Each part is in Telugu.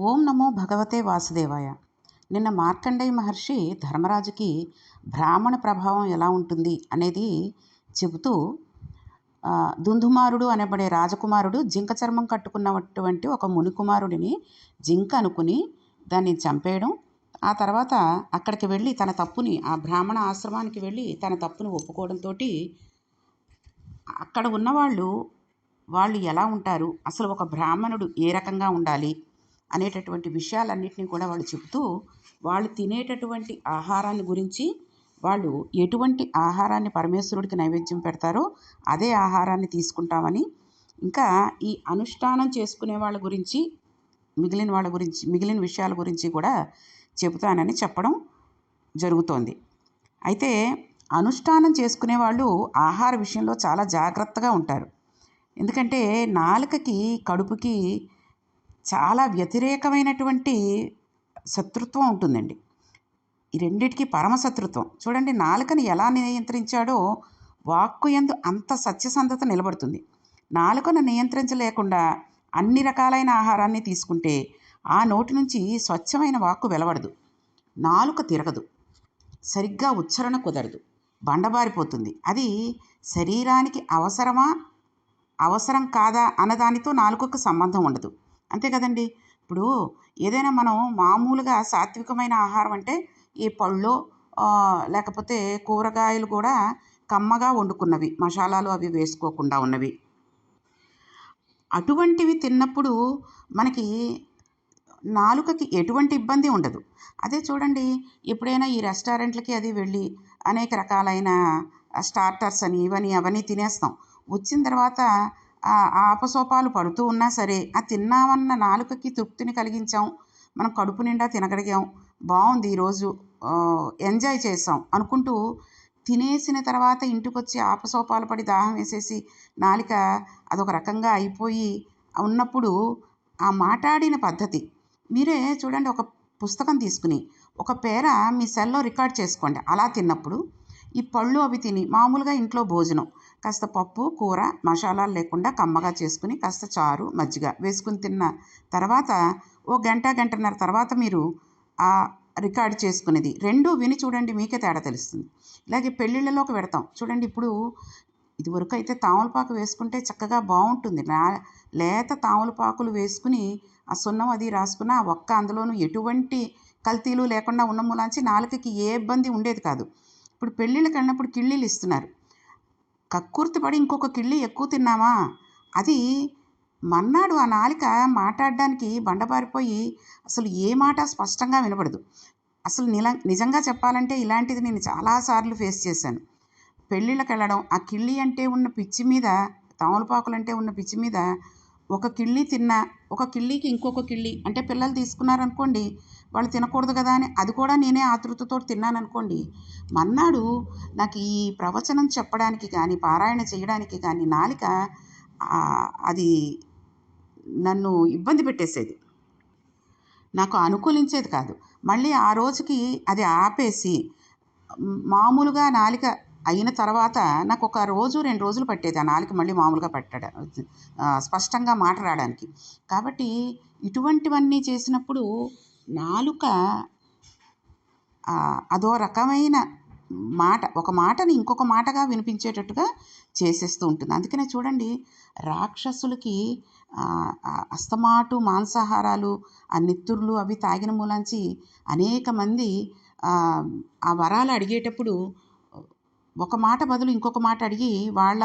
ఓం నమో భగవతే వాసుదేవాయ. నిన్న మార్కండేయ మహర్షి ధర్మరాజుకి బ్రాహ్మణ ప్రభావం ఎలా ఉంటుంది అనేది చెబుతూ దుందుమారుడు అనబడే రాజకుమారుడు జింక చర్మం కట్టుకున్నటువంటి ఒక మునికుమారుడిని జింక అనుకుని దాన్ని చంపేయడం ఆ తర్వాత అక్కడికి వెళ్ళి తన తప్పుని ఆ బ్రాహ్మణ ఆశ్రమానికి వెళ్ళి తన తప్పును ఒప్పుకోవడంతో అక్కడ ఉన్నవాళ్ళు వాళ్ళు ఎలా ఉంటారు? అసలు ఒక బ్రాహ్మణుడు ఏ రకంగా ఉండాలి? అనేటటువంటి విషయాలన్నింటినీ కూడా వాళ్ళు చెబుతూ వాళ్ళు తినేటటువంటి ఆహారాన్ని గురించి వాళ్ళు ఎటువంటి ఆహారాన్ని పరమేశ్వరుడికి నైవేద్యం పెడతారో అదే ఆహారాన్ని తీసుకుంటామని ఇంకా ఈ అనుష్ఠానం చేసుకునే వాళ్ళ గురించి మిగిలిన వాళ్ళ గురించి మిగిలిన విషయాల గురించి కూడా చెబుతానని చెప్పడం జరుగుతోంది. అయితే అనుష్ఠానం చేసుకునే వాళ్ళు ఆహార విషయంలో చాలా జాగ్రత్తగా ఉంటారు. ఎందుకంటే నాలుకకి కడుపుకి చాలా వ్యతిరేకమైనటువంటి శత్రుత్వం ఉంటుందండి. ఈ రెండిటికి పరమ శత్రుత్వం. చూడండి నాలుకని ఎలా నియంత్రించాడో వాక్కు ఎందు అంత సత్యసంధత నిలబడుతుంది. నాలుకను నియంత్రించలేకుండా అన్ని రకాలైన ఆహారాన్ని తీసుకుంటే ఆ నోటి నుంచి స్వచ్ఛమైన వాక్కు వెలవడదు. నాలుక తిరగదు. సరిగ్గా ఉచ్చారణ కుదరదు. బండబారిపోతుంది. అది శరీరానికి అవసరమా? అవసరం కాదా? అన్నదానితో నాలుకకు సంబంధం ఉండదు. అంతే కదండి. ఇప్పుడు ఏదైనా మనం మామూలుగా సాత్వికమైన ఆహారం అంటే ఈ పళ్ళు లేకపోతే కూరగాయలు కూడా కమ్మగా వండుకున్నవి. మసాలాలు అవి వేసుకోకుండా ఉన్నవి. అటువంటివి తిన్నప్పుడు మనకి నాలుకకి ఎటువంటి ఇబ్బంది ఉండదు. అదే చూడండి ఎప్పుడైనా ఈ రెస్టారెంట్లకి అది వెళ్ళి అనేక రకాలైన స్టార్టర్స్ అని ఇవని అవన్నీ తినేస్తాం. వచ్చిన తర్వాత ఆపసోపాలు పడుతూ ఉన్నా సరే ఆ తిన్నామన్న నాలుకకి తృప్తిని కలిగించాం. మనం కడుపు నిండా తినగలిగాం. బాగుంది ఈరోజు. ఎంజాయ్ చేసాం అనుకుంటూ తినేసిన తర్వాత ఇంటికి వచ్చి ఆపసోపాలు పడి దాహం వేసేసి నాలిక అదొక రకంగా అయిపోయి ఉన్నప్పుడు ఆ మాట్లాడిన పద్ధతి. మీరే చూడండి ఒక పుస్తకం తీసుకుని ఒక పేర మీ సెల్లో రికార్డ్ చేసుకోండి. అలా తిన్నప్పుడు ఈ పళ్ళు అవి తిని మామూలుగా ఇంట్లో భోజనం. కాస్త పప్పు కూర మసాలాలు లేకుండా కమ్మగా చేసుకుని కాస్త చారు మజ్జిగ వేసుకుని తిన్న తర్వాత ఓ గంట గంటన్నర తర్వాత మీరు ఆ రికార్డ్ చేసుకునేది. రెండు విని చూడండి మీకే తేడా తెలుస్తుంది. ఇలాగే పెళ్ళిళ్ళలోకి పెడతాం చూడండి ఇప్పుడు ఇదివరకు అయితే తామలపాకు వేసుకుంటే చక్కగా బాగుంటుంది. నా లేత తామలపాకులు వేసుకుని ఆ సున్నం అది రాసుకున్న ఆ ఒక్క అందులోనూ ఎటువంటి కల్తీలు లేకుండా ఉన్న మూలాంచి నాలుకకి ఏ ఇబ్బంది ఉండేది కాదు. ఇప్పుడు పెళ్ళిళ్ళకి వెళ్ళినప్పుడు కిళ్ళీలు ఇస్తున్నారు. కక్కుర్తి పడి ఇంకొక కిళ్ళి ఎక్కువ తిన్నామా? అది మన్నాడు ఆ నాలిక మాట్లాడడానికి బండబారిపోయి అసలు ఏ మాట స్పష్టంగా వినపడదు అసలు నిల నిజంగా చెప్పాలంటే ఇలాంటిది నేను చాలాసార్లు ఫేస్ చేశాను. పెళ్ళిళ్ళకి వెళ్ళడం ఆ కిళ్ళి అంటే ఉన్న పిచ్చి మీద తమలపాకులంటే ఉన్న పిచ్చి మీద ఒక కిళ్ళి తిన్నా ఒక కిళ్ళికి ఇంకొక కిళ్ళి అంటే పిల్లలు తీసుకున్నారనుకోండి వాళ్ళు తినకూడదు కదా అని అది కూడా నేనే ఆతృతతో తిన్నాను అనుకోండి మన్నాడు నాకు ఈ ప్రవచనం చెప్పడానికి కానీ పారాయణ చేయడానికి కానీ నాలిక అది నన్ను ఇబ్బంది పెట్టేసేది. నాకు అనుకూలించేది కాదు. మళ్ళీ ఆ రోజుకి అది ఆపేసి మామూలుగా నాలిక అయిన తర్వాత నాకు ఒక రోజు రెండు రోజులు పట్టేది. ఆ నాలుక మళ్ళీ మామూలుగా పట్టడం స్పష్టంగా మాట రావడానికి కాబట్టి ఇటువంటివన్నీ చేసినప్పుడు నాలుక అదో రకమైన మాట ఒక మాటని ఇంకొక మాటగా వినిపించేటట్టుగా చేసేస్తూ ఉంటుంది. అందుకనే చూడండి రాక్షసులకి అస్తమాటు మాంసాహారాలు ఆ నెత్తుర్లు అవి తాగిన మూలాంచి అనేక మంది ఆ వరాలు అడిగేటప్పుడు ఒక మాట బదులు ఇంకొక మాట అడిగి వాళ్ళ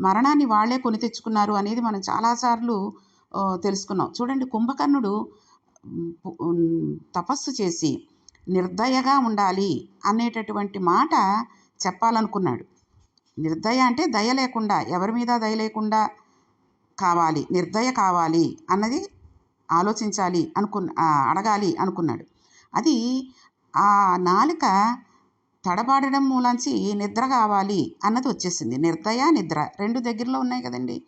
మరణాన్ని వాళ్ళే కొని తెచ్చుకున్నారు అనేది మనం చాలాసార్లు తెలుసుకున్నాం. చూడండి కుంభకర్ణుడు తపస్సు చేసి నిర్దయగా ఉండాలి అనేటటువంటి మాట చెప్పాలనుకున్నాడు. నిర్దయ అంటే దయ లేకుండా ఎవరి మీద దయ లేకుండా కావాలి నిర్దయ కావాలి అన్నది ఆలోచించాలి అనుకున్న అడగాలి అనుకున్నాడు. అది ఆ నాలుక తడబాడడం మూలాంచి నిద్ర కావాలి అన్నది వచ్చేసింది. నిర్దయ నిద్ర రెండు దగ్గరలో ఉన్నాయి కదండి.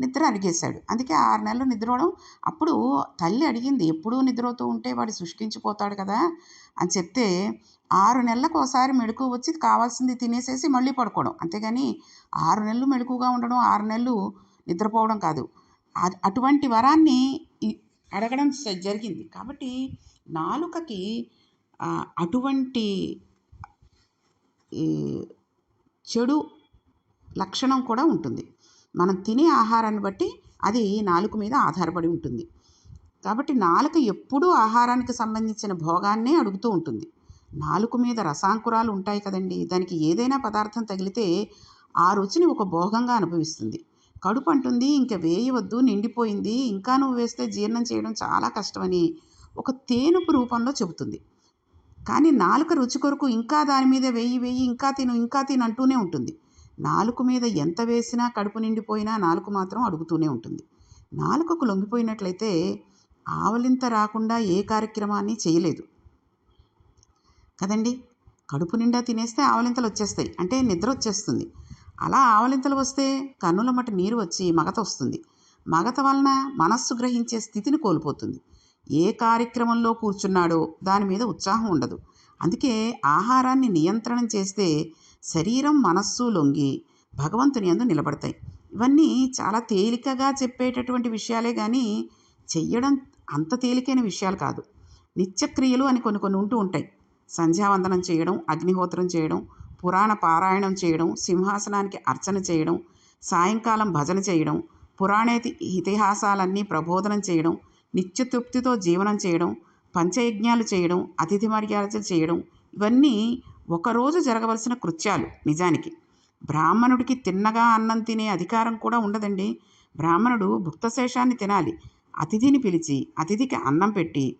నిద్ర అడిగేశాడు అందుకే ఆరు నెలలు నిద్రపోవడం. అప్పుడు తల్లి అడిగింది ఎప్పుడూ నిద్రపోతూ ఉంటే వాడు శుష్కించిపోతాడు కదా? అని చెప్తే ఆరు నెలలకు ఒకసారి మెడుకు వచ్చి కావాల్సింది తినేసేసి మళ్ళీ పడుకోవడం. అంతేగాని ఆరు నెలలు మెడుకుగా ఉండడం ఆరు నెలలు నిద్రపోవడం కాదు. అటువంటి వరాన్ని అడగడం జరిగింది. కాబట్టి నాలుకకి అటువంటి ఈ చెడు లక్షణం కూడా ఉంటుంది. మనం తినే ఆహారాన్ని బట్టి అది నాలుక మీద ఆధారపడి ఉంటుంది. కాబట్టి నాలుక ఎప్పుడూ ఆహారానికి సంబంధించిన భోగాన్నే అడుగుతూ ఉంటుంది. నాలుక మీద రసాంకురాలు ఉంటాయి కదండి. దానికి ఏదైనా పదార్థం తగిలితే ఆ రుచిని ఒక భోగంగా అనుభవిస్తుంది. కడుపు అంటుంది ఇంకా వేయవద్దు నిండిపోయింది ఇంకా నువ్వు వేస్తే జీర్ణం చేయడం చాలా కష్టమని ఒక తేనుపు రూపంలో చెబుతుంది. కానీ నాలుక రుచి కొరకు ఇంకా దాని మీద వెయ్యి వెయ్యి ఇంకా తిను ఇంకా తిను అంటూనే ఉంటుంది. నాలుక మీద ఎంత వేసినా కడుపు నిండిపోయినా నాలుక మాత్రం అడుగుతూనే ఉంటుంది. నాలుకకు లొంగిపోయినట్లయితే ఆవలింత రాకుండా ఏ కార్యక్రమాన్ని చేయలేదు. కదండి? కడుపు నిండా తినేస్తే ఆవలింతలు వచ్చేస్తాయి. అంటే నిద్ర వచ్చేస్తుంది. అలా ఆవలింతలు వస్తే కన్నుల మట నీరు వచ్చి మగత వస్తుంది. మగత వలన మనస్సు గ్రహించే స్థితిని కోల్పోతుంది. ఏ కార్యక్రమంలో కూర్చున్నాడో దాని మీద ఉత్సాహం ఉండదు. అందుకే ఆహారాన్ని నియంత్రణం చేస్తే శరీరం మనస్సు లొంగి భగవంతుని యందు నిలబడతాయి. ఇవన్నీ చాలా తేలికగా చెప్పేటటువంటి విషయాలే కానీ చెయ్యడం అంత తేలికైన విషయాలు కాదు. నిత్యక్రియలు అని కొన్ని కొన్ని ఉంటూ ఉంటాయి. సంధ్యావందనం చేయడం అగ్నిహోత్రం చేయడం పురాణ పారాయణం చేయడం సింహాసనానికి అర్చన చేయడం సాయంకాలం భజన చేయడం పురాణేతి ఇతిహాసాలన్నీ ప్రబోధనం చేయడం నిత్యతృప్తితో జీవనం చేయడం పంచయజ్ఞాలు చేయడం అతిథి మర్యాదలు చేయడం ఇవన్నీ ఒకరోజు జరగవలసిన కృత్యాలు నిజానికి. బ్రాహ్మణుడికి తిన్నగా అన్నం తినే అధికారం కూడా ఉండదండి. బ్రాహ్మణుడు భుక్తశేషాన్ని తినాలి. అతిథిని పిలిచి అతిథికి అన్నం పెట్టి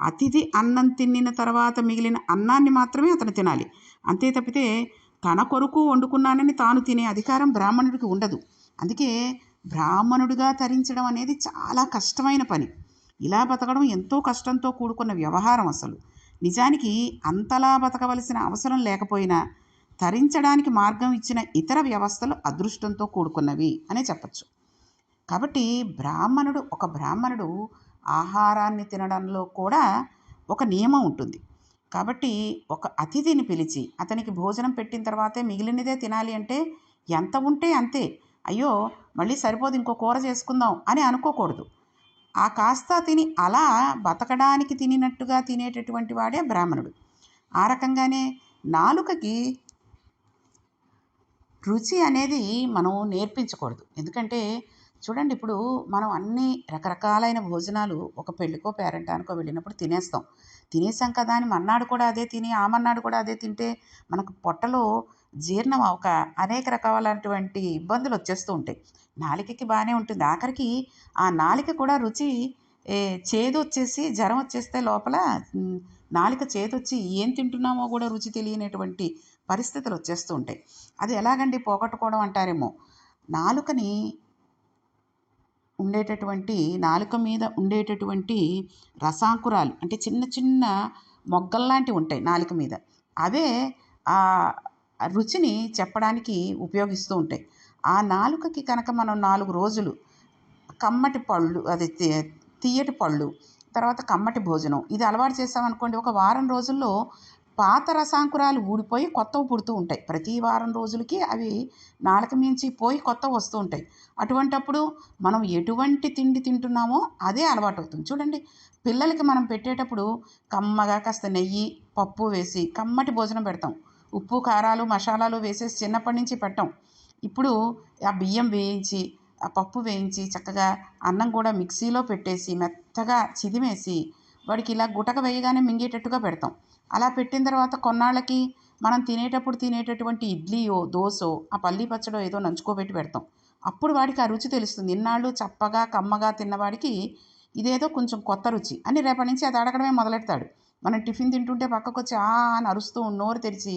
అతిథి అన్నం తిన్న తర్వాత మిగిలిన అన్నాన్ని మాత్రమే అతను తినాలి. అంతే తప్పితే తన కొరకు వండుకున్నానని తాను తినే అధికారం బ్రాహ్మణుడికి ఉండదు. అందుకే బ్రాహ్మణుడిగా తరించడం అనేది చాలా కష్టమైన పని. ఇలా బతకడం ఎంతో కష్టంతో కూడుకున్న వ్యవహారం అసలు. నిజానికి అంతలా బతకవలసిన అవసరం లేకపోయినా తరించడానికి మార్గం ఇచ్చిన ఇతర వ్యవస్థలు అదృష్టంతో కూడుకున్నవి అనే చెప్పచ్చు. కాబట్టి బ్రాహ్మణుడు ఒక బ్రాహ్మణుడు ఆహారాన్ని తినడంలో కూడా ఒక నియమం ఉంటుంది. కాబట్టి ఒక అతిథిని పిలిచి అతనికి భోజనం పెట్టిన తర్వాతే మిగిలినదే తినాలి అంటే ఎంత ఉంటే అంతే. అయ్యో మళ్ళీ సరిపోదు ఇంకో కూర చేసుకుందాం అని అనుకోకూడదు. ఆ కాస్త తిని అలా బతకడానికి తినినట్టుగా తినేటటువంటి వాడే బ్రాహ్మణుడు. ఆ రకంగానే నాలుకకి రుచి అనేది మనం నేర్పించకూడదు. ఎందుకంటే చూడండి ఇప్పుడు మనం అన్ని రకరకాలైన భోజనాలు ఒక పెళ్ళికో పేరంటానికో వెళ్ళినప్పుడు తినేస్తాం. తినేసాం కదా అని మన్నాడు కూడా అదే తిని ఆ మన్నాడు కూడా అదే తింటే మనకు పొట్టలో జీర్ణం అవక అనేక రకాలైనటువంటి ఇబ్బందులు వచ్చేస్తూ ఉంటాయి. నాలికకి బాగానే ఉంటుంది. ఆఖరికి ఆ నాలిక కూడా రుచి చేదు వచ్చేసి జ్వరం వచ్చేస్తే లోపల నాలిక చేదు వచ్చి ఏం తింటున్నామో కూడా రుచి తెలియనటువంటి పరిస్థితులు వచ్చేస్తూ ఉంటాయి. అది ఎలాగండి పోగొట్టుకోవడం అంటారేమో? నాలుకని ఉండేటటువంటి నాలుక మీద ఉండేటటువంటి రసాంకురాలు అంటే చిన్న చిన్న మొగ్గల్లాంటివి ఉంటాయి నాలుక మీద. అవే రుచిని చెప్పడానికి ఉపయోగిస్తూ ఉంటాయి. ఆ నాలుకకి కనుక మనం నాలుగు రోజులు కమ్మటి పళ్ళు అది తియ్యటి తీయటి పళ్ళు తర్వాత కమ్మటి భోజనం ఇది అలవాటు చేసామనుకోండి ఒక వారం రోజుల్లో పాత రసాంకురాలు ఊడిపోయి కొత్తవి పుడుతూ ఉంటాయి. ప్రతి వారం రోజులకి అవి నాలుక మించి పోయి కొత్తవి వస్తూ ఉంటాయి. అటువంటప్పుడు మనం ఎటువంటి తిండి తింటున్నామో అదే అలవాటు అవుతుంది. చూడండి పిల్లలకి మనం పెట్టేటప్పుడు కమ్మగా కాస్త నెయ్యి పప్పు వేసి కమ్మటి భోజనం పెడతాం. ఉప్పు కారాలు మసాలాలు వేసేసి చిన్నప్పటి నుంచి పెట్టాం. ఇప్పుడు ఆ బియ్యం వేయించి ఆ పప్పు వేయించి చక్కగా అన్నం కూడా మిక్సీలో పెట్టేసి మెత్తగా చిదిమేసి వాడికి ఇలా గుటక వేయగానే మింగేటట్టుగా పెడతాం. అలా పెట్టిన తర్వాత కొన్నాళ్ళకి మనం తినేటప్పుడు తినేటటువంటి ఇడ్లీయో దోసో ఆ పల్లీ పచ్చడో ఏదో నంచుకోబెట్టి పెడతాం. అప్పుడు వాడికి ఆ రుచి తెలుస్తుంది. ఇన్నాళ్ళు చప్పగా కమ్మగా తిన్నవాడికి ఇదేదో కొంచెం కొత్త రుచి అని రేపటి నుంచి అది అడగడమే మొదలెడతాడు. మనం టిఫిన్ తింటుంటే పక్కకు వచ్చి ఆ అని అరుస్తూ నోరు తెరిచి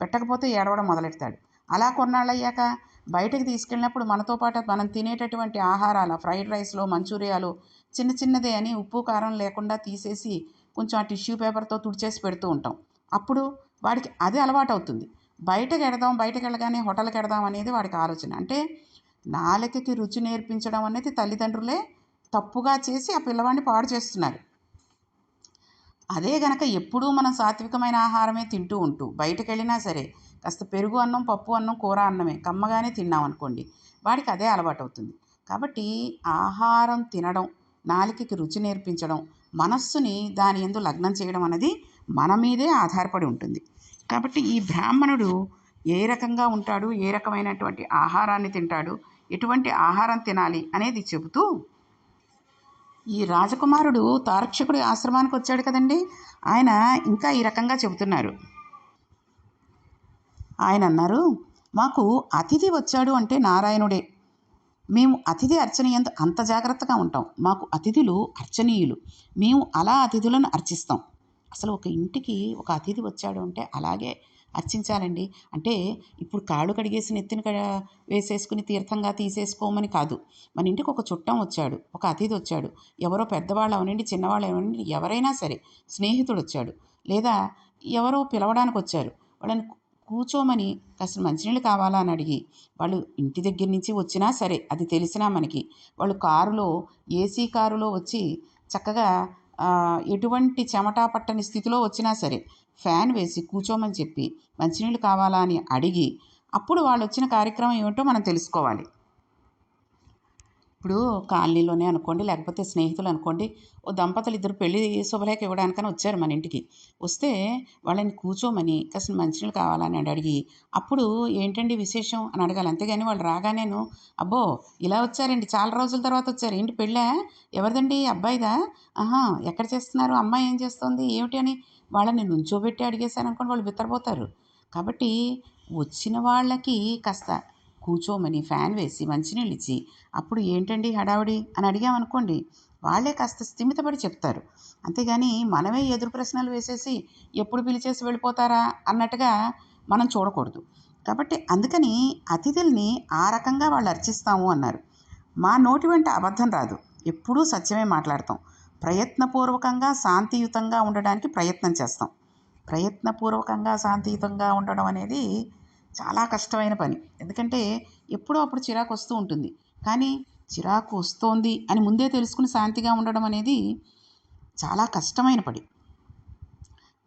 పెట్టకపోతే ఏడవడం మొదలెడతాడు. అలా కొన్నాళ్ళయ్యాక బయటకు తీసుకెళ్ళినప్పుడు మనతో పాటు మనం తినేటటువంటి ఆహారాలు ఫ్రైడ్ రైస్లో మంచూరియాలు చిన్న చిన్నదే అని ఉప్పు కారం లేకుండా తీసేసి కొంచెం ఆ టిష్యూ పేపర్తో తుడిచేసి పెడుతూ ఉంటాం. అప్పుడు వాడికి అదే అలవాటు అవుతుంది బయటకు ఎడదాం బయటకు వెళ్ళగానే హోటల్కి ఎడదాం అనేది వాడికి ఆలోచన. అంటే నాలుకకి రుచి నేర్పించడం అనేది తల్లిదండ్రులే తప్పుగా చేసి ఆ పిల్లవాడిని పాడు చేస్తున్నారు. అదే గనక ఎప్పుడూ మనం సాత్వికమైన ఆహారమే తింటూ ఉంటూ బయటకు వెళ్ళినా సరే కాస్త పెరుగు అన్నం పప్పు అన్నం కూర అన్నమే కమ్మగానే తిన్నాం అనుకోండి వాడికి అదే అలవాటు అవుతుంది కాబట్టి ఆహారం తినడం నాలికకి రుచి నేర్పించడం మనస్సుని దాని ఎందు లగ్నం చేయడం అనేది మన మీదే ఆధారపడి ఉంటుంది. కాబట్టి ఈ బ్రాహ్మణుడు ఏ రకంగా ఉంటాడు ఏ రకమైనటువంటి ఆహారాన్ని తింటాడు ఎటువంటి ఆహారం తినాలి అనేది చెబుతూ ఈ రాజకుమారుడు తారక్షకుడి ఆశ్రమానికి వచ్చాడు కదండి. ఆయన ఇంకా ఈ రకంగా చెబుతున్నారు. ఆయన అన్నారు మాకు అతిథి వచ్చాడు అంటే నారాయణుడే. మేము అతిథి అర్చనీయంత అంత జాగ్రత్తగా ఉంటాం. మాకు అతిథులు అర్చనీయులు. మేము అలా అతిథులను అర్చిస్తాం. అసలు ఒక ఇంటికి ఒక అతిథి వచ్చాడు అంటే అలాగే అర్చించాలండి. అంటే ఇప్పుడు కాళ్ళు కడిగేసి నెత్తిన కడ వేసేసుకుని తీర్థంగా తీసేసుకోమని కాదు. మన ఇంటికి ఒక చుట్టం వచ్చాడు ఒక అతిథి వచ్చాడు. ఎవరో పెద్దవాళ్ళు అవనండి చిన్నవాళ్ళు అవనండి ఎవరైనా సరే స్నేహితుడు వచ్చాడు. లేదా ఎవరో పిలవడానికి వచ్చారు. వాళ్ళని కూర్చోమని కాస్త మంచినీళ్ళు కావాలా అని అడిగి వాళ్ళు ఇంటి దగ్గర నుంచి వచ్చినా సరే అది తెలిసినా మనకి. వాళ్ళు కారులో ఏసీ కారులో వచ్చి చక్కగా ఎటువంటి చెమటా పట్టని స్థితిలో వచ్చినా సరే ఫ్యాన్ వేసి కూర్చోమని చెప్పి మంచినీళ్ళు కావాలా అని అడిగి అప్పుడు వాళ్ళు వచ్చిన కార్యక్రమం ఏమిటో మనం తెలుసుకోవాలి. ఇప్పుడు కాలనీలోనే అనుకోండి లేకపోతే స్నేహితులు అనుకోండి ఓ దంపతులు ఇద్దరు పెళ్ళి శుభలేఖ ఇవ్వడానికని వచ్చారు మన ఇంటికి. వస్తే వాళ్ళని కూర్చోమని కాస్త మంచినీళ్ళు కావాలని అడిగి అప్పుడు ఏంటండి విశేషం అని అడగాలి. అంతేగాని వాళ్ళు రాగానేను అబ్బో ఇలా వచ్చారండి చాలా రోజుల తర్వాత వచ్చారు. ఏంటి పెళ్ళా? ఎవరిదండి? అబ్బాయిదా? ఆహా ఎక్కడ చేస్తున్నారు? అమ్మాయి ఏం చేస్తుంది? ఏమిటి అని వాళ్ళని నుంచోబెట్టి అడిగేశాను అనుకోండి వాళ్ళు బిత్తరపోతారు కాబట్టి వచ్చిన వాళ్ళకి కాస్త కూర్చోమని ఫ్యాన్ వేసి మంచినీళ్ళు ఇచ్చి అప్పుడు ఏంటండి హడావిడి? అని అడిగామనుకోండి వాళ్ళే కాస్త స్థిమితపడి చెప్తారు. అంతేగాని మనమే ఎదురు ప్రశ్నలు వేసేసి ఎప్పుడు పిలిచేసి వెళ్ళిపోతారా అన్నట్టుగా మనం చూడకూడదు. కాబట్టి అందుకని అతిథుల్ని ఆ రకంగా వాళ్ళు అర్చిస్తాము అన్నారు. మా నోటి వెంట అబద్ధం రాదు. ఎప్పుడూ సత్యమే మాట్లాడతాం. ప్రయత్నపూర్వకంగా శాంతియుతంగా ఉండడానికి ప్రయత్నం చేస్తాం. ప్రయత్నపూర్వకంగా శాంతియుతంగా ఉండడం అనేది చాలా కష్టమైన పని. ఎందుకంటే ఎప్పుడో అప్పుడు చిరాకు వస్తూ ఉంటుంది. కానీ చిరాకు వస్తోంది అని ముందే తెలుసుకుని శాంతిగా ఉండడం అనేది చాలా కష్టమైన పని.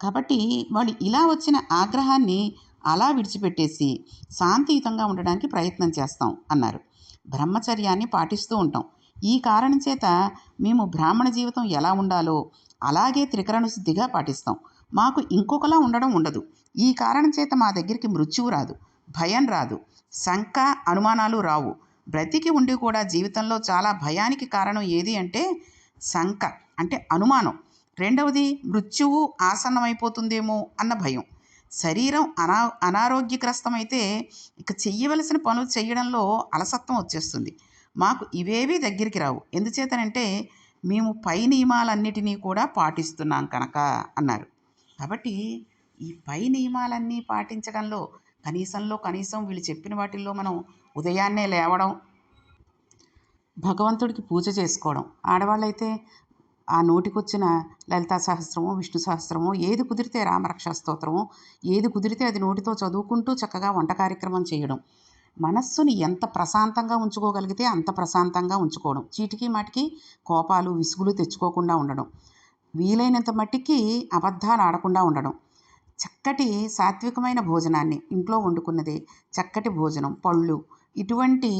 కాబట్టి వాళ్ళు ఇలా వచ్చిన ఆగ్రహాన్ని అలా విడిచిపెట్టేసి శాంతియుతంగా ఉండడానికి ప్రయత్నం చేస్తాం అన్నారు. బ్రహ్మచర్యాన్ని పాటిస్తూ ఉంటాం. ఈ కారణం చేత మేము బ్రాహ్మణ జీవితం ఎలా ఉండాలో అలాగే త్రికరణ శుద్ధిగా పాటిస్తాం. మాకు ఇంకొకలా ఉండడం ఉండదు. ఈ కారణం చేత మా దగ్గరికి మృత్యువు రాదు. భయం రాదు. శంక అనుమానాలు రావు. బ్రతికి ఉండి కూడా జీవితంలో చాలా భయానికి కారణం ఏది అంటే శంక అంటే అనుమానం. రెండవది మృత్యువు ఆసన్నమైపోతుందేమో అన్న భయం. శరీరం అనా అనారోగ్యగ్రస్తమైతే ఇక చెయ్యవలసిన పనులు చేయడంలో అలసత్వం వచ్చేస్తుంది. మాకు ఇవేవి దగ్గరికి రావు. ఎందుచేతనంటే మేము పై నియమాలన్నిటినీ కూడా పాటిస్తున్నాం కనుక అన్నారు. కాబట్టి ఈ పై నియమాలన్నీ పాటించడంలో కనీసంలో కనీసం వీళ్ళు చెప్పిన వాటిల్లో మనం ఉదయాన్నే లేవడం భగవంతుడికి పూజ చేసుకోవడం ఆడవాళ్ళైతే ఆ నోటికొచ్చిన లలితా సహస్రము విష్ణు సహస్రము ఏది కుదిరితే రామరక్షా స్తోత్రము ఏది కుదిరితే అది నోటితో చదువుకుంటూ చక్కగా వంట కార్యక్రమం చేయడం. మనస్సుని ఎంత ప్రశాంతంగా ఉంచుకోగలిగితే అంత ప్రశాంతంగా ఉంచుకోవడం. చీటికి మాటికి కోపాలు విసుగులు తెచ్చుకోకుండా ఉండడం. వీలైనంత మట్టికి అబద్ధాలు ఆడకుండా ఉండడం. చక్కటి సాత్వికమైన భోజనాన్ని ఇంట్లో వండుకున్నది చక్కటి భోజనం. పళ్ళు ఇటువంటి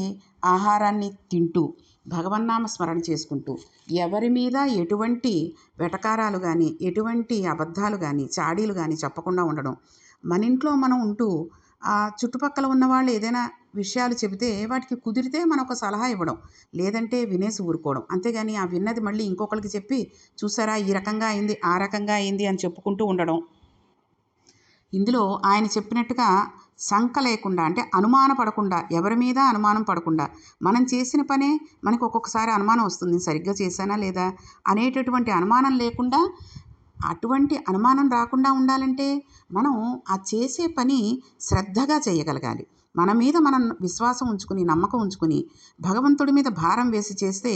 ఆహారాన్ని తింటూ భగవన్నామ స్మరణ చేసుకుంటూ ఎవరి మీద ఎటువంటి వెటకారాలు కానీ ఎటువంటి అబద్ధాలు కానీ చాడీలు కానీ చెప్పకుండా ఉండడం. మన ఇంట్లో మనం ఉంటూ ఆ చుట్టుపక్కల ఉన్న వాళ్ళు ఏదైనా విషయాలు చెబితే వాటికి కుదిరితే మనం ఒక సలహా ఇవ్వడం లేదంటే వినేసి ఊరుకోవడం. అంతేగాని ఆ విన్నది మళ్ళీ ఇంకొకరికి చెప్పి చూసారా ఈ రకంగా అయింది ఆ రకంగా అయింది అని చెప్పుకుంటూ ఉండడం. ఇందులో ఆయన చెప్పినట్టుగా శంక లేకుండా అంటే అనుమాన పడకుండా ఎవరి మీద అనుమానం పడకుండా మనం చేసిన పనే మనకు ఒక్కొక్కసారి అనుమానం వస్తుంది. సరిగ్గా చేశానా లేదా అనేటటువంటి అనుమానం లేకుండా అటువంటి అనుమానం రాకుండా ఉండాలంటే మనం ఆ చేసే పని శ్రద్ధగా చేయగలగాలి. మన మీద మనం విశ్వాసం ఉంచుకుని నమ్మకం ఉంచుకుని భగవంతుడి మీద భారం వేసి చేస్తే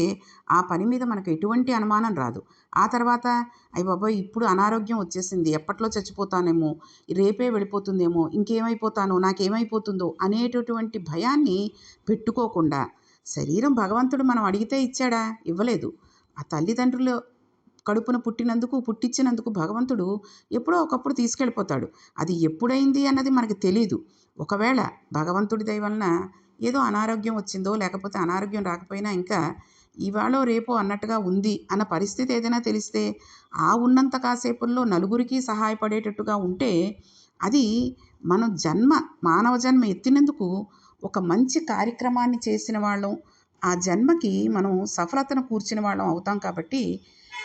ఆ పని మీద మనకు ఎటువంటి అనుమానం రాదు. ఆ తర్వాత అయ్యి బాబోయ్ ఇప్పుడు అనారోగ్యం వచ్చేసింది ఎప్పట్లో చచ్చిపోతానేమో రేపే వెళ్ళిపోతుందేమో ఇంకేమైపోతానో నాకేమైపోతుందో అనేటటువంటి భయాన్ని పెట్టుకోకుండా శరీరం భగవంతుడు మనం అడిగితే ఇచ్చాడా? ఇవ్వలేదు. ఆ తల్లిదండ్రులు కడుపున పుట్టినందుకు పుట్టించినందుకు భగవంతుడు ఎప్పుడో ఒకప్పుడు తీసుకెళ్ళిపోతాడు. అది ఎప్పుడైంది అన్నది మనకి తెలీదు. ఒకవేళ భగవంతుడి దయ వలన ఏదో అనారోగ్యం వచ్చిందో లేకపోతే అనారోగ్యం రాకపోయినా ఇంకా ఇవాళో రేపో అన్నట్టుగా ఉంది అన్న పరిస్థితి ఏదైనా తెలిస్తే ఆ ఉన్నంత కాసేపుల్లో నలుగురికి సహాయపడేటట్టుగా ఉంటే అది మనం జన్మ మానవ జన్మ ఎత్తినందుకు ఒక మంచి కార్యక్రమాన్ని చేసిన వాళ్ళం. ఆ జన్మకి మనం సఫలతను కూర్చిన వాళ్ళం అవుతాం కాబట్టి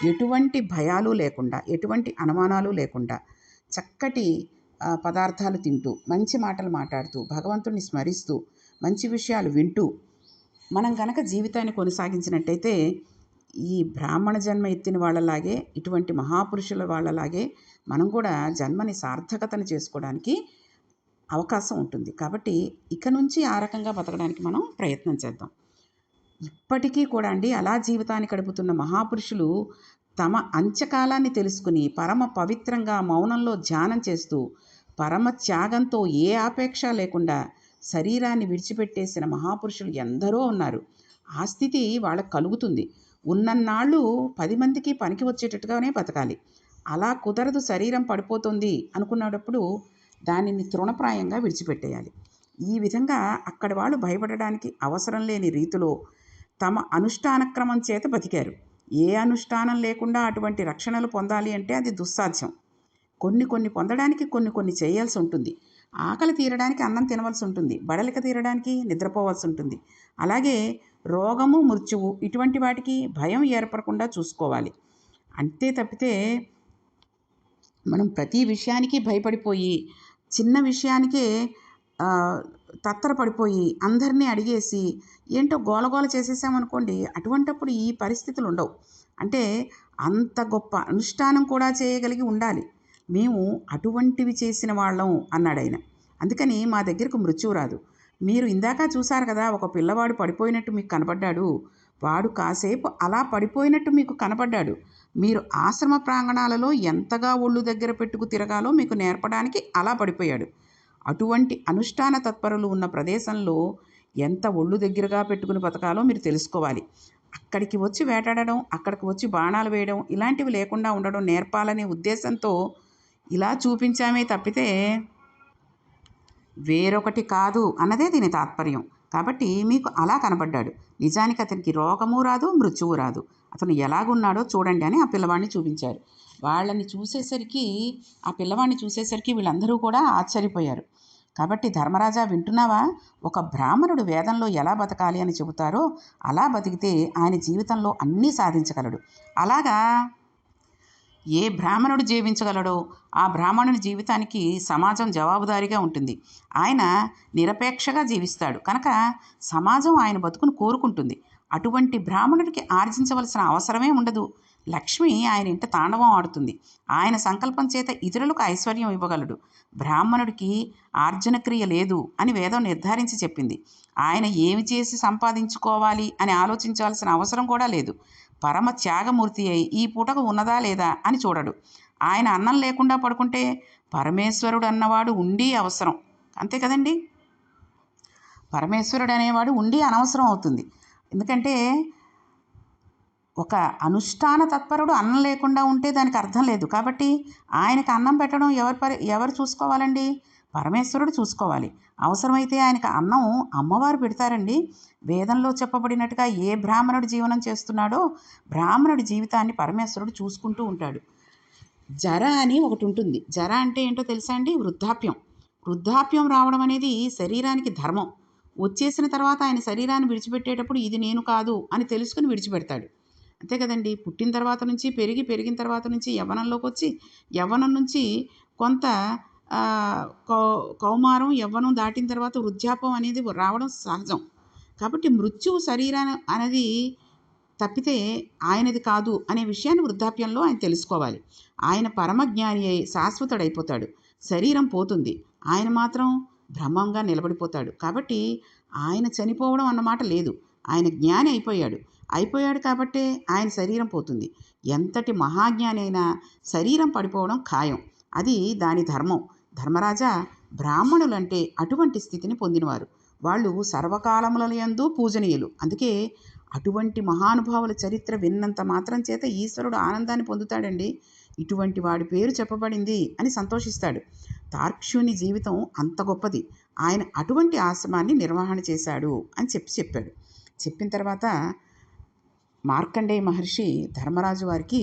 ఎటువంటి భయాలు లేకుండా ఎటువంటి అనుమానాలు లేకుండా చక్కటి పదార్థాలు తింటూ మంచి మాటలు మాట్లాడుతూ భగవంతుడిని స్మరిస్తూ మంచి విషయాలు వింటూ మనం గనక జీవితాన్ని కొనసాగించినట్టయితే ఈ బ్రాహ్మణ జన్మ ఎత్తిన వాళ్ళలాగే ఇటువంటి మహాపురుషుల వాళ్ళలాగే మనం కూడా జన్మని సార్థకతను చేసుకోవడానికి అవకాశం ఉంటుంది. కాబట్టి ఇక నుంచి ఆ రకంగా బతకడానికి మనం ప్రయత్నం చేద్దాం. ఇప్పటికీ కూడా అండి అలా జీవితాన్ని గడుపుతున్న మహాపురుషులు తమ అంత్యకాలాన్ని తెలుసుకుని పరమ పవిత్రంగా మౌనంలో ధ్యానం చేస్తూ పరమ త్యాగంతో ఏ ఆపేక్ష లేకుండా శరీరాన్ని విడిచిపెట్టేసిన మహాపురుషులు ఎందరో ఉన్నారు. ఆ స్థితి వాళ్ళకు కలుగుతుంది. ఉన్నన్నాళ్ళు పది మందికి పనికి వచ్చేటట్టుగానే బతకాలి. అలా కుదరదు శరీరం పడిపోతుంది అనుకున్నప్పుడు దానిని తృణప్రాయంగా విడిచిపెట్టేయాలి. ఈ విధంగా అక్కడ వాళ్ళు భయపడడానికి అవసరం లేని రీతిలో తమ అనుష్ఠాన క్రమం చేత బతికారు. ఏ అనుష్ఠానం లేకుండా అటువంటి రక్షణలు పొందాలి అంటే అది దుస్సాధ్యం. కొన్ని కొన్ని పొందడానికి కొన్ని కొన్ని చేయాల్సి ఉంటుంది. ఆకలి తీరడానికి అన్నం తినవలసి ఉంటుంది. బడలిక తీరడానికి నిద్రపోవాల్సి ఉంటుంది. అలాగే రోగము మృత్యువు ఇటువంటి వాటికి భయం ఏర్పడకుండా చూసుకోవాలి. అంతే తప్పితే మనం ప్రతి విషయానికి భయపడిపోయి చిన్న విషయానికే తత్తరపడిపోయి అందరినీ అడిగేసి ఏంటో గోలగోల చేసేసామనుకోండి అటువంటప్పుడు ఈ పరిస్థితులు ఉండవు. అంటే అంత గొప్ప అనుష్ఠానం కూడా చేయగలిగి ఉండాలి. మేము అటువంటివి చేసిన వాళ్ళం అన్నాడు ఆయన. అందుకని మా దగ్గరకు మృత్యువు రాదు. మీరు ఇందాక చూశారు కదా ఒక పిల్లవాడు పడిపోయినట్టు మీకు కనపడ్డాడు. వాడు కాసేపు అలా పడిపోయినట్టు మీకు కనపడ్డాడు. మీరు ఆశ్రమ ప్రాంగణాలలో ఎంతగా ఒళ్ళు దగ్గర పెట్టుకు తిరగాలో మీకు నేర్పడానికి అలా పడిపోయాడు. అటువంటి అనుష్ఠాన తత్పరులు ఉన్న ప్రదేశంలో ఎంత ఒళ్ళు దగ్గరగా పెట్టుకుని బతకాలో మీరు తెలుసుకోవాలి. అక్కడికి వచ్చి వేటాడడం అక్కడికి వచ్చి బాణాలు వేయడం ఇలాంటివి లేకుండా ఉండడం నేర్పాలనే ఉద్దేశంతో ఇలా చూపించామే తప్పితే వేరొకటి కాదు అన్నదే దీని తాత్పర్యం. కాబట్టి మీకు అలా కనబడ్డాడు నిజానికి అతనికి రోగము రాదు మృత్యువు రాదు. అతను ఎలాగున్నాడో చూడండి అని ఆ పిల్లవాడిని చూపించారు వాళ్ళని చూసేసరికి ఆ పిల్లవాడిని చూసేసరికి వీళ్ళందరూ కూడా ఆశ్చర్యపోయారు. కాబట్టి ధర్మరాజా వింటున్నావా? ఒక బ్రాహ్మణుడు వేదంలో ఎలా బతకాలి అని చెబుతారో అలా బతికితే ఆయన జీవితంలో అన్నీ సాధించగలడు. అలాగా? ఏ బ్రాహ్మణుడు జీవించగలడో ఆ బ్రాహ్మణుని జీవితానికి సమాజం జవాబుదారీగా ఉంటుంది. ఆయన నిరపేక్షగా జీవిస్తాడు. కనుక సమాజం ఆయన బతుకును కోరుకుంటుంది. అటువంటి బ్రాహ్మణుడికి ఆర్జించవలసిన అవసరమే ఉండదు. లక్ష్మి ఆయన ఇంట తాండవం ఆడుతుంది. ఆయన సంకల్పం చేత ఇతరులకు ఐశ్వర్యం ఇవ్వగలడు. బ్రాహ్మణుడికి ఆర్జన క్రియ లేదు అని వేదం నిర్ధారించి చెప్పింది. ఆయన ఏమి చేసి సంపాదించుకోవాలి అని ఆలోచించాల్సిన అవసరం కూడా లేదు. పరమ త్యాగమూర్తి అయి ఈ పూటకు ఉన్నదా లేదా అని చూడడు. ఆయన అన్నం లేకుండా పడుకుంటే పరమేశ్వరుడు అన్నవాడు ఉండి అవసరం. అంతే కదండి? పరమేశ్వరుడు అనేవాడు ఉండి అనవసరం అవుతుంది. ఎందుకంటే ఒక అనుష్ఠాన తత్పరుడు అన్నం లేకుండా ఉంటే దానికి అర్థం లేదు. కాబట్టి ఆయనకు అన్నం పెట్టడం ఎవరు పరి ఎవరు చూసుకోవాలండి? పరమేశ్వరుడు చూసుకోవాలి. అవసరమైతే ఆయనకు అన్నం అమ్మవారు పెడతారండి. వేదంలో చెప్పబడినట్టుగా ఏ బ్రాహ్మణుడు జీవనం చేస్తున్నాడో బ్రాహ్మణుడి జీవితాన్ని పరమేశ్వరుడు చూసుకుంటూ ఉంటాడు. జర అని ఒకటి ఉంటుంది. జర అంటే ఏంటో తెలుసా అండి? వృద్ధాప్యం. వృద్ధాప్యం రావడం అనేది శరీరానికి ధర్మం. వచ్చేసిన తర్వాత ఆయన శరీరాన్ని విడిచిపెట్టేటప్పుడు ఇది నేను కాదు అని తెలుసుకుని విడిచిపెడతాడు. అంతే కదండి. పుట్టిన తర్వాత నుంచి పెరిగి పెరిగిన తర్వాత నుంచి యవ్వనంలోకి వచ్చి యవ్వనం నుంచి కొంత కౌ కౌమారం యవ్వనం దాటిన తర్వాత వృద్ధాపం అనేది రావడం సహజం. కాబట్టి మృత్యువు శరీరం అనేది తప్పితే ఆయనది కాదు అనే విషయాన్ని వృద్ధాప్యంలో ఆయన తెలుసుకోవాలి. ఆయన పరమజ్ఞాని అయి శాశ్వతుడైపోతాడు. శరీరం పోతుంది. ఆయన మాత్రం బ్రహ్మంగా నిలబడిపోతాడు. కాబట్టి ఆయన చనిపోవడం అన్నమాట లేదు. ఆయన జ్ఞాని అయిపోయాడు. అయిపోయాడు కాబట్టే ఆయన శరీరం పోతుంది. ఎంతటి మహాజ్ఞానైనా శరీరం పడిపోవడం ఖాయం. అది దాని ధర్మం. ధర్మరాజా బ్రాహ్మణులంటే అటువంటి స్థితిని పొందినవారు. వాళ్ళు సర్వకాలముల యందు పూజనీయులు. అందుకే అటువంటి మహానుభావుల చరిత్ర విన్నంత మాత్రం చేత ఈశ్వరుడు ఆనందాన్ని పొందుతాడండి. ఇటువంటి వాడి పేరు చెప్పబడింది అని సంతోషిస్తాడు. తార్క్ష్యుని జీవితం అంత గొప్పది. ఆయన అటువంటి ఆశ్రమాన్ని నిర్వహణ చేశాడు అని చెప్పి చెప్పాడు. చెప్పిన తర్వాత మార్కండేయ మహర్షి ధర్మరాజు వారికి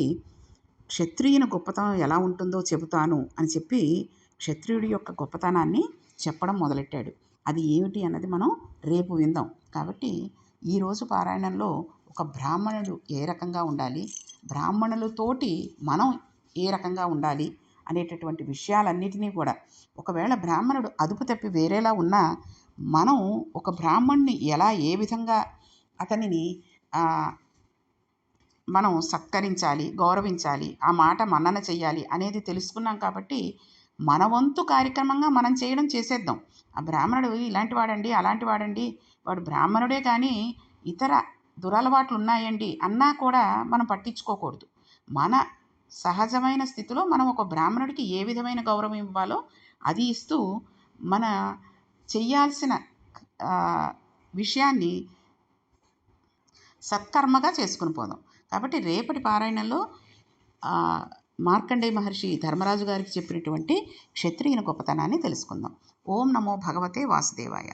క్షత్రియుని గొప్పతనం ఎలా ఉంటుందో చెబుతాను అని చెప్పి క్షత్రియుడి యొక్క గొప్పతనాన్ని చెప్పడం మొదలెట్టాడు. అది ఏమిటి అన్నది మనం రేపు విందాం. కాబట్టి ఈరోజు పారాయణంలో ఒక బ్రాహ్మణుడు ఏ రకంగా ఉండాలి బ్రాహ్మణులతోటి మనం ఏ రకంగా ఉండాలి అనేటటువంటి విషయాలన్నిటినీ కూడా ఒకవేళ బ్రాహ్మణుడు అదుపు తప్పి వేరేలా ఉన్నా మనం ఒక బ్రాహ్మణ్ణి ఎలా ఏ విధంగా అతనిని మనం సత్కరించాలి గౌరవించాలి ఆ మాట మన్నన చెయ్యాలి అనేది తెలుసుకున్నాం కాబట్టి మన వంతు కార్యక్రమంగా మనం చేయడం చేసేద్దాం. ఆ బ్రాహ్మణుడు ఇలాంటి వాడండి అలాంటి వాడండి. వాడు బ్రాహ్మణుడే కానీ ఇతర దురలవాట్లు ఉన్నాయండి అన్నా కూడా మనం పట్టించుకోకూడదు. మన సహజమైన స్థితిలో మనం ఒక బ్రాహ్మణుడికి ఏ విధమైన గౌరవం ఇవ్వాలో అది ఇస్తూ మన చెయ్యాల్సిన విషయాన్ని సత్కర్మగా చేసుకుని పోదాం. కాబట్టి రేపటి పారాయణలో మార్కండేయ మహర్షి ధర్మరాజు గారికి చెప్పినటువంటి క్షత్రియుని గొప్పతనాన్ని తెలుసుకుందాం. ఓం నమో భగవతే వాసుదేవాయ.